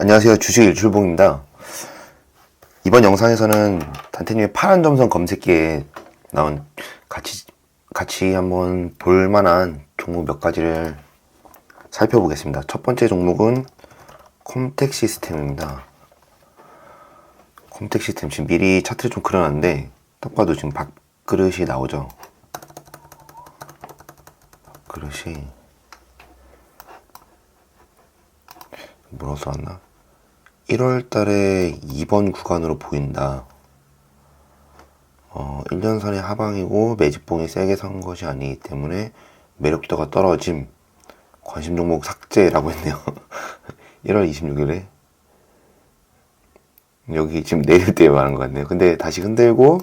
안녕하세요. 주식 일출봉입니다. 이번 영상에서는 단태님의 파란 점선 검색기에 나온 같이, 같이 한번 볼만한 종목 몇 가지를 살펴보겠습니다. 첫 번째 종목은 콤텍 시스템입니다. 콤텍 시스템 지금 미리 차트를 좀 그려놨는데 딱 봐도 지금 밥그릇이 나오죠. 밥그릇이 뭐라고 써놨나? 1월 달에 2번 구간으로 보인다. 어, 1년선의 하방이고 매집봉이 세게 선 것이 아니기 때문에 매력도가 떨어짐. 관심 종목 삭제라고 했네요. 1월 26일에. 여기 지금 내릴 때 말한 것 같네요. 근데 다시 흔들고,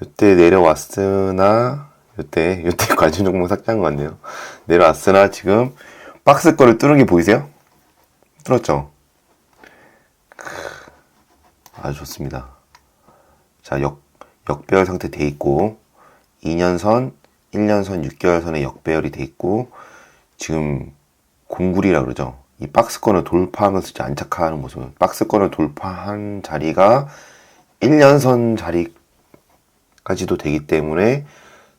요때 내려왔으나, 요때, 요때 관심 종목 삭제한 것 같네요. 내려왔으나 지금 박스 거를 뚫은 게 보이세요? 뚫었죠? 크, 아주 좋습니다. 자, 역, 역배열 상태 돼 있고, 2년선, 1년선, 6개월선에 역배열이 돼 있고, 지금 공굴이라 그러죠. 이 박스권을 돌파하면서 이제 안착하는 모습. 박스권을 돌파한 자리가 1년선 자리까지도 되기 때문에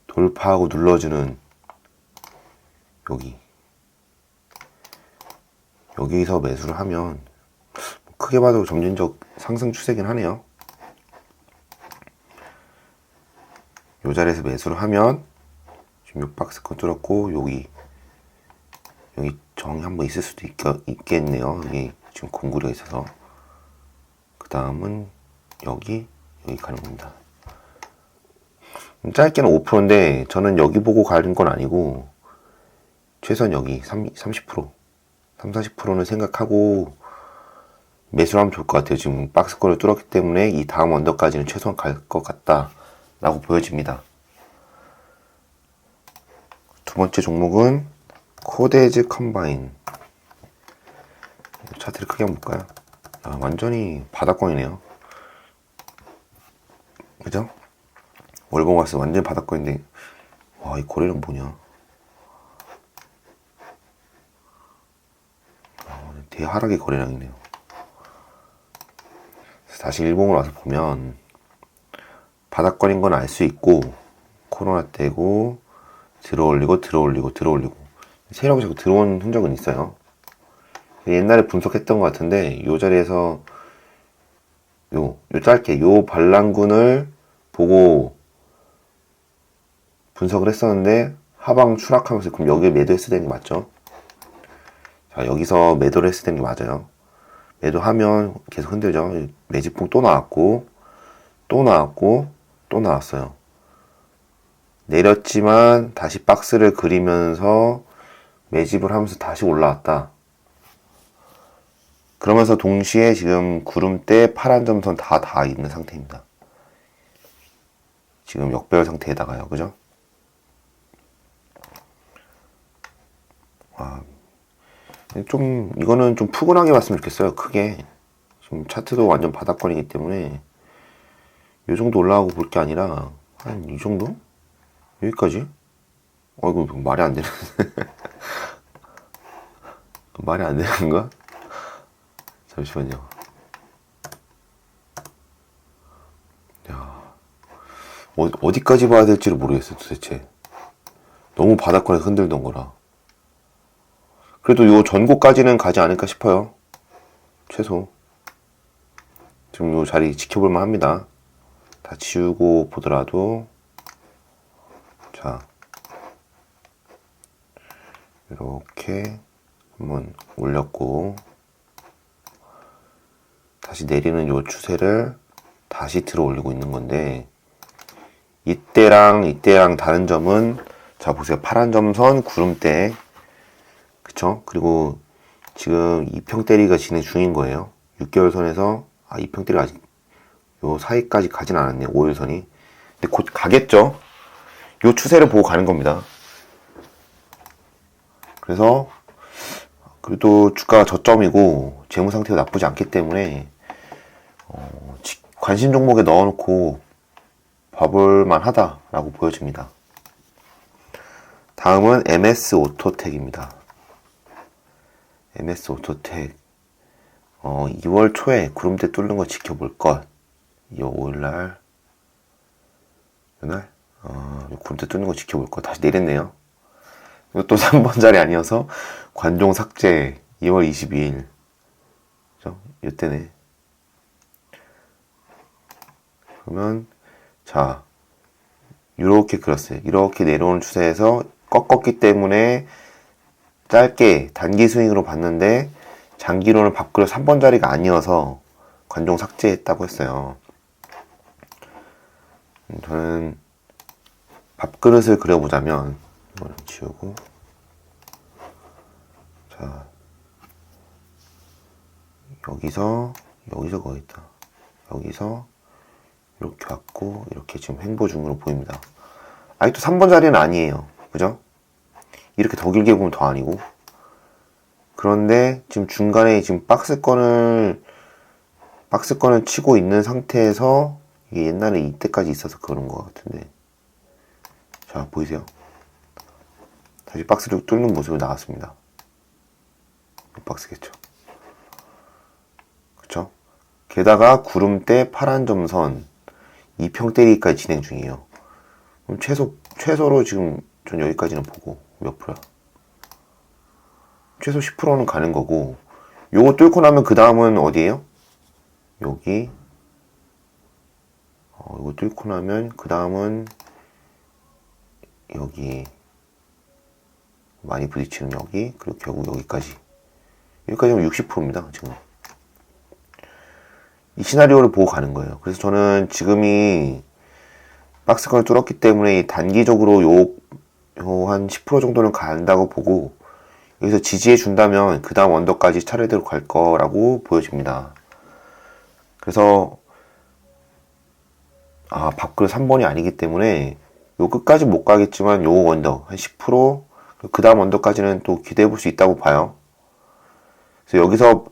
돌파하고 눌러주는 여기. 여기서 매수를 하면 크게 봐도 점진적 상승 추세긴 하네요. 요 자리에서 매수를 하면 지금 6박스권 뚫었고 여기 여기 정이 한번 있을 수도 있, 있겠네요. 여기 지금 공구리가 있어서 그 다음은 여기 여기 가는 겁니다. 짧게는 5%인데 저는 여기 보고 가는 건 아니고 최소한 여기 3, 30% 3, 40%는 생각하고 매수를 하면 좋을 것 같아요. 지금 박스권을 뚫었기 때문에 이 다음 언더까지는 최소한 갈 것 같다. 라고 보여집니다. 두 번째 종목은 코데즈 컴바인. 차트를 크게 한번 볼까요? 야, 완전히 바닥권이네요. 그죠? 월봉 왔을 때 완전히 바닥권인데, 와, 이 고래는 뭐냐? 대하락의 거래량이네요. 다시 일봉으로 와서 보면 바닥권인 건알 수 있고 코로나 때고 들어올리고 들어올리고 들어올리고 세력이 자꾸 들어온 흔적은 있어요. 옛날에 분석했던 것 같은데 이 자리에서 요, 요 짧게 요 반란군을 보고 분석을 했었는데 하방 추락하면서 그럼 여기에 매도했어야 되는 게 맞죠? 자, 여기서 매도를 했을 때는 맞아요. 매도하면 계속 흔들죠. 매집봉 또 나왔고, 또 나왔고, 또 나왔어요. 내렸지만 다시 박스를 그리면서 매집을 하면서 다시 올라왔다. 그러면서 동시에 지금 구름대 파란 점선 다 다 있는 상태입니다. 지금 역배열 상태에다가요. 그죠? 와, 좀 이거는 좀 푸근하게 봤으면 좋겠어요. 크게 지금 차트도 완전 바닥권이기 때문에 이 정도 올라가고 볼 게 아니라 한 이 정도 여기까지. 어 이거 말이 안 되는 말이 안 되는가? 잠시만요. 야 어, 어디까지 봐야 될지를 모르겠어요 도대체. 너무 바닥권에 흔들던 거라. 그래도 요 전고까지는 가지 않을까 싶어요. 최소. 지금 요 자리 지켜볼만 합니다. 다 지우고 보더라도. 자. 이렇게 한번 올렸고. 다시 내리는 요 추세를 다시 들어 올리고 있는 건데. 이때랑 이때랑 다른 점은 자 보세요. 파란 점선 구름대 그쵸? 그리고 지금 이평대리가 진행 중인 거예요. 6개월 선에서 아 이평대리가 아직 요 사이까지 가진 않았네요. 5일 선이. 근데 곧 가겠죠? 요 추세를 보고 가는 겁니다. 그래서 그래도 주가가 저점이고 재무 상태가 나쁘지 않기 때문에 어, 관심 종목에 넣어놓고 봐볼만 하다라고 보여집니다. 다음은 MS 오토텍입니다. MS 오토텍 어, 2월 초에 구름대 뚫는 거 지켜볼 것. 이 5일날 이날 어, 이 구름대 뚫는 거 지켜볼 것. 다시 내렸네요. 이것도 3번 자리 아니어서 관종 삭제 2월 22일 그죠? 이때네. 그러면 자 이렇게 그렸어요. 이렇게 내려오는 추세에서 꺾었기 때문에 짧게 단기 스윙으로 봤는데 장기로는 밥그릇 3번 자리가 아니어서 관종 삭제했다고 했어요. 음, 저는 밥그릇을 그려보자면 이거는 지우고 자 여기서 여기서 거기 있다. 여기서 이렇게 왔고 이렇게 지금 횡보 중으로 보입니다. 아직도 3번 자리는 아니에요. 그죠? 이렇게 더 길게 보면 더 아니고 그런데 지금 중간에 지금 박스권을 박스권을 치고 있는 상태에서 이게 옛날에 이때까지 있어서 그런 것 같은데 자 보이세요? 다시 박스를 뚫는 모습이 나왔습니다. 이 박스겠죠? 그쵸? 게다가 구름대 파란 점선 2평 때리기까지 진행 중이에요. 그럼 최소 최소로 지금 전 여기까지는 보고 몇 프로야? 최소 10%는 가는 거고 요거 뚫고 나면 그 다음은 어디에요? 여기. 어, 이거 뚫고 나면 그 다음은 여기. 많이 부딪히는 여기. 그리고 결국 여기까지. 여기까지는 60%입니다 지금. 이 시나리오를 보고 가는 거예요. 그래서 저는 지금이 박스권을 뚫었기 때문에 이 단기적으로 요 요한10% 정도는 간다고 보고 여기서 지지해 준다면 그 다음 언더까지 차례대로 갈 거라고 보여집니다. 그래서 아 밥그릇 3번이 아니기 때문에 요 끝까지 못 가겠지만 요 언더 한 10%그 다음 언더까지는 또 기대해 볼 수 있다고 봐요. 그래서 여기서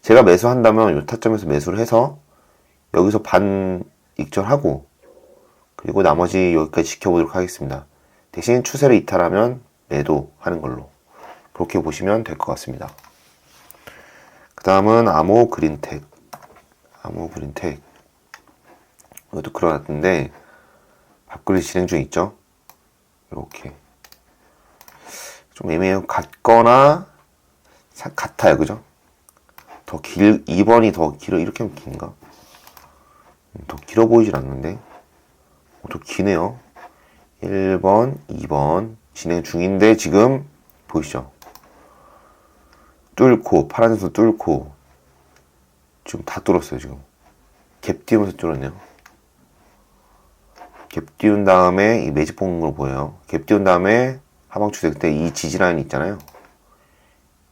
제가 매수한다면 요 타점에서 매수를 해서 여기서 반 익절하고 그리고 나머지 여기까지 지켜보도록 하겠습니다. 대신 추세를 이탈하면 매도하는 걸로. 그렇게 보시면 될 것 같습니다. 그 다음은 아모 그린텍. 아모 그린텍. 이것도 그려놨는데 밥그릇 진행 중 있죠? 이렇게. 좀 애매해요. 같거나 사- 같아요. 그죠? 더 길 2번이 더 길어 이렇게 하면 긴가? 음, 더 길어 보이질 않는데? 어, 더 기네요 1번 2번 진행 중인데 지금 보이시죠? 뚫고 파란색 뚫고 지금 다 뚫었어요 지금. 갭 띄우면서 뚫었네요. 갭 띄운 다음에 이 매직 봉으로 보여요. 갭 띄운 다음에 하방 추세 그때 이 지지 라인 있잖아요.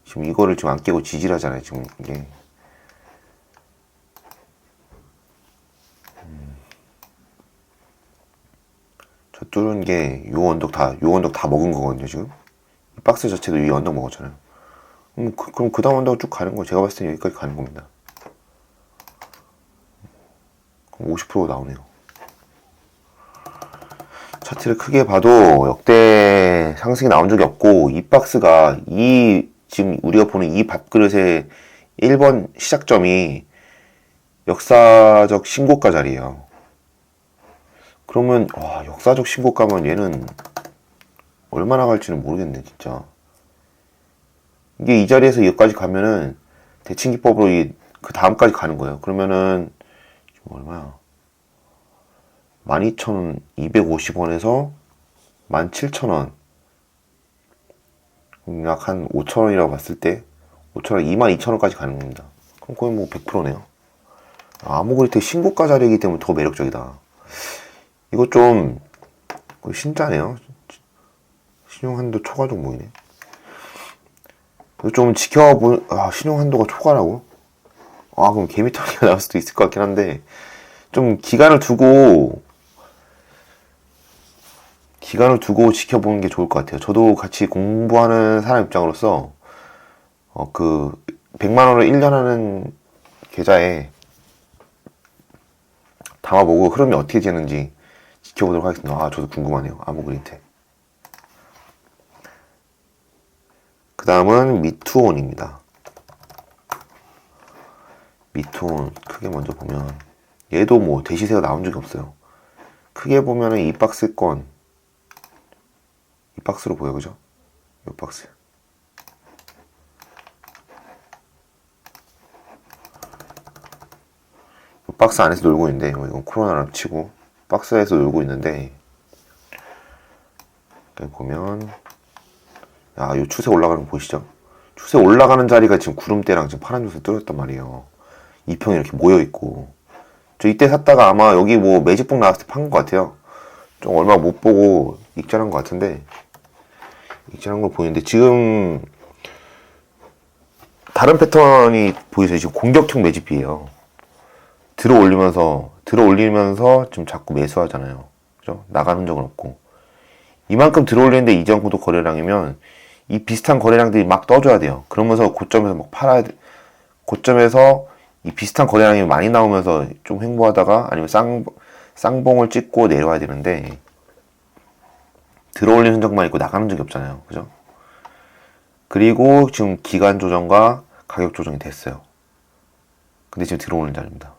지금 이거를 지금 안 깨고 지지를 하잖아요 지금 이게 뚫은 게 요 언덕 다 요 언덕 다 먹은 거거든요 지금 이 박스 자체도 이 언덕 먹었잖아요 음, 그, 그럼 그 다음 언덕 쭉 가는 거예요. 제가 봤을 때 여기까지 가는 겁니다. 그럼 50% 나오네요. 차트를 크게 봐도 역대 상승이 나온 적이 없고 이 박스가 이 지금 우리가 보는 이 밥그릇의 1번 시작점이 역사적 신고가 자리예요. 그러면 와 역사적 신고가면 얘는 얼마나 갈지는 모르겠네 진짜. 이게 이 자리에서 여기까지 가면은 대칭 기법으로 이 그 다음까지 가는 거예요. 그러면은 얼마야? 12,250원에서 17,000원. 약 한 5,000원이라고 봤을 때 5,000원, 22,000원까지 가는 겁니다. 그럼 거의 뭐 100%네요. 아모그리텍 신고가 자리이기 때문에 더 매력적이다. 이거 좀 거의 신짜네요. 신용 한도 초과 종목이네. 이거 좀 지켜보, 아, 신용 한도가 초과라고? 아, 그럼 개미털기가 나올 수도 있을 것 같긴 한데, 좀 기간을 두고, 기간을 두고 지켜보는 게 좋을 것 같아요. 저도 같이 공부하는 사람 입장으로서, 어, 그, 100만원을 1년 하는 계좌에 담아보고 흐름이 어떻게 되는지 지켜보도록 하겠습니다. 아, 저도 궁금하네요. 아모그린텍. 그 다음은 미투온입니다. 미톤 크게 먼저 보면 얘도 뭐 대시세가 나온 적이 없어요. 크게 보면은 이 박스권 이 박스로 보여 그죠? 이 박스 이 박스 안에서 놀고 있는데 뭐 이건 코로나랑 치고 박스에서 놀고 있는데 여기 보면 야이 추세 올라가는 거 보이시죠? 추세 올라가는 자리가 지금 구름대랑 지금 파란 요소 뚫렸단 말이에요. 이평이 이렇게 모여 있고 저 이때 샀다가 아마 여기 뭐 매직북 나왔을 때 판 것 같아요. 좀 얼마 못 보고 익절한 것 같은데 익절한 걸 보이는데 지금 다른 패턴이 보이세요? 지금 공격형 매집이에요. 들어 올리면서 들어 올리면서 지금 자꾸 매수하잖아요. 그죠? 나가는 적은 없고 이만큼 들어 올리는데 이 정도 거래량이면 이 비슷한 거래량들이 막 떠줘야 돼요. 그러면서 고점에서 막 팔아야 돼. 고점에서 이 비슷한 거래량이 많이 나오면서 좀 횡보하다가 아니면 쌍, 쌍봉을 찍고 내려와야 되는데 들어올리는 흔적만 있고 나가는 적이 없잖아요. 그죠? 그리고 지금 기간 조정과 가격 조정이 됐어요. 근데 지금 들어오는 자리입니다.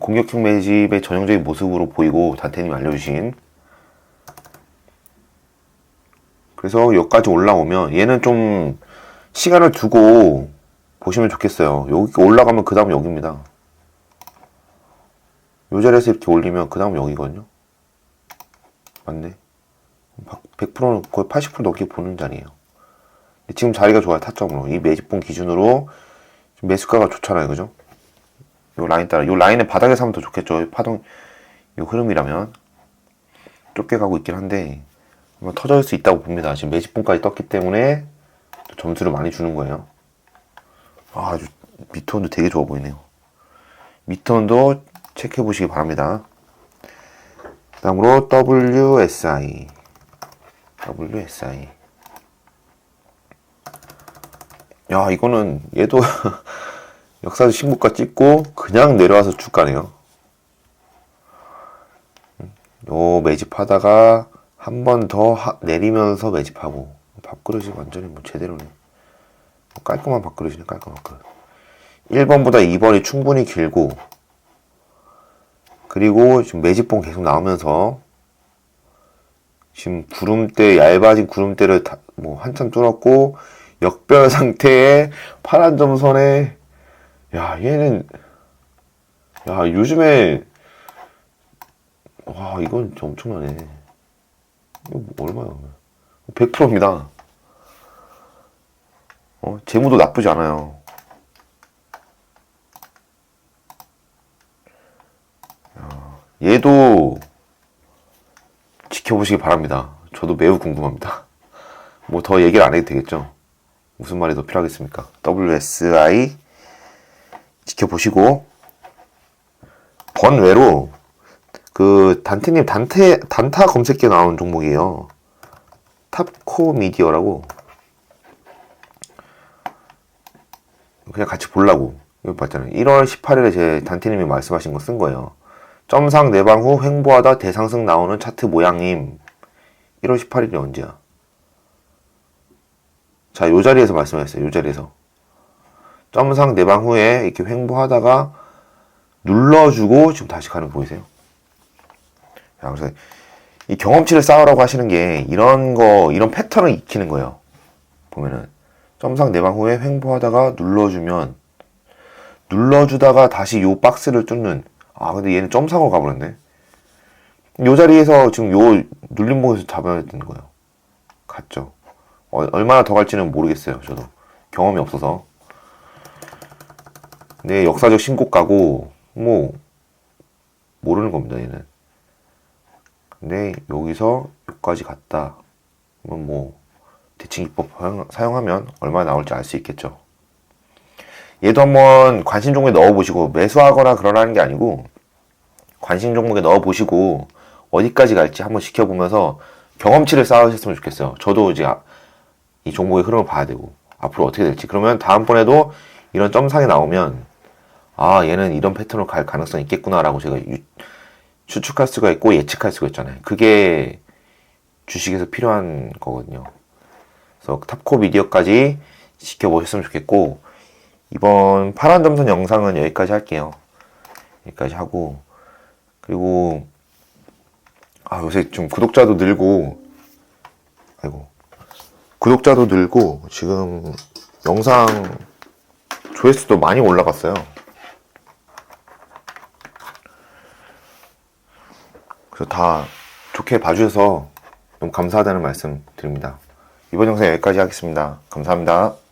공격형 매집의 전형적인 모습으로 보이고 단테님이 알려주신 그래서 여기까지 올라오면 얘는 좀 시간을 두고 보시면 좋겠어요. 여기 올라가면 그 다음 여기입니다. 요 자리에서 이렇게 올리면 그 다음 여기거든요. 맞네. 100%는 거의 80% 넘게 보는 자리예요. 지금 자리가 좋아요. 타점으로. 이 매집봉 기준으로 매수가가 좋잖아요. 그죠? 요 라인 따라. 요 라인의 바닥에서 하면 더 좋겠죠. 파동, 요 흐름이라면. 좁게 가고 있긴 한데 아마 터질 수 있다고 봅니다. 지금 매집봉까지 떴기 때문에 점수를 많이 주는 거예요. 아, 아주 미톤도 되게 좋아 보이네요. 미톤도 체크해 보시기 바랍니다. 다음으로 WSI. WSI. 야, 이거는 얘도 역사적 신고가 찍고 그냥 내려와서 주가네요. 요 매집하다가 한 번 더 내리면서 매집하고 밥그릇이 완전히 뭐 제대로네. 깔끔한 밥그릇이네, 깔끔한 밥그릇. 1번보다 2번이 충분히 길고, 그리고 지금 매집봉 계속 나오면서, 지금 구름대, 얇아진 구름대를 다, 뭐 한참 뚫었고, 역별 상태에 파란 점선에, 야, 얘는, 야, 요즘에, 와, 이건 엄청나네. 이거 뭐 얼마야? 100%입니다. 어, 재무도 나쁘지 않아요. 얘도 지켜보시기 바랍니다. 저도 매우 궁금합니다. 뭐 더 얘기를 안 해도 되겠죠? 무슨 말이 더 필요하겠습니까? WSI 지켜보시고 번외로 그 단테님 단테 단타 검색기에 나온 종목이에요. 탑코 미디어라고 그냥 같이 보려고 이거 봤잖아요. 1월 18일에 제 단테님이 말씀하신 거 쓴 거예요. 점상 내방 후 횡보하다 대상승 나오는 차트 모양임. 1월 18일이 언제야? 자, 요 자리에서 말씀하셨어요. 요 자리에서. 점상 내방 후에 이렇게 횡보하다가 눌러주고 지금 다시 가는 거 보이세요? 자, 그래서 이 경험치를 쌓으라고 하시는 게 이런 거, 이런 패턴을 익히는 거예요. 보면은. 점상 내방 후에 횡보하다가 눌러주면 눌러주다가 다시 요 박스를 뚫는 아 근데 얘는 점상으로 가버렸네 요 자리에서 지금 요 눌림목에서 잡아야 되는 거예요 갔죠 어, 얼마나 더 갈지는 모르겠어요 저도 경험이 없어서 근데 역사적 신고가고 뭐 모르는 겁니다 얘는 근데 여기서 여기까지 갔다 그러면 뭐 대칭 기법 사용하면 얼마나 나올지 알 수 있겠죠. 얘도 한번 관심 종목에 넣어보시고 매수하거나 그러라는 게 아니고 관심 종목에 넣어보시고 어디까지 갈지 한번 지켜보면서 경험치를 쌓으셨으면 좋겠어요. 저도 이제 이 종목의 흐름을 봐야 되고 앞으로 어떻게 될지 그러면 다음번에도 이런 점상이 나오면 아 얘는 이런 패턴으로 갈 가능성이 있겠구나라고 제가 유, 추측할 수가 있고 예측할 수가 있잖아요. 그게 주식에서 필요한 거거든요. 그래서 탑코 미디어까지 지켜보셨으면 좋겠고 이번 파란 점선 영상은 여기까지 할게요. 여기까지 하고 그리고 아 요새 좀 구독자도 늘고 아이고 구독자도 늘고 지금 영상 조회수도 많이 올라갔어요. 그래서 다 좋게 봐주셔서 너무 감사하다는 말씀 드립니다. 이번 영상 여기까지 하겠습니다. 감사합니다.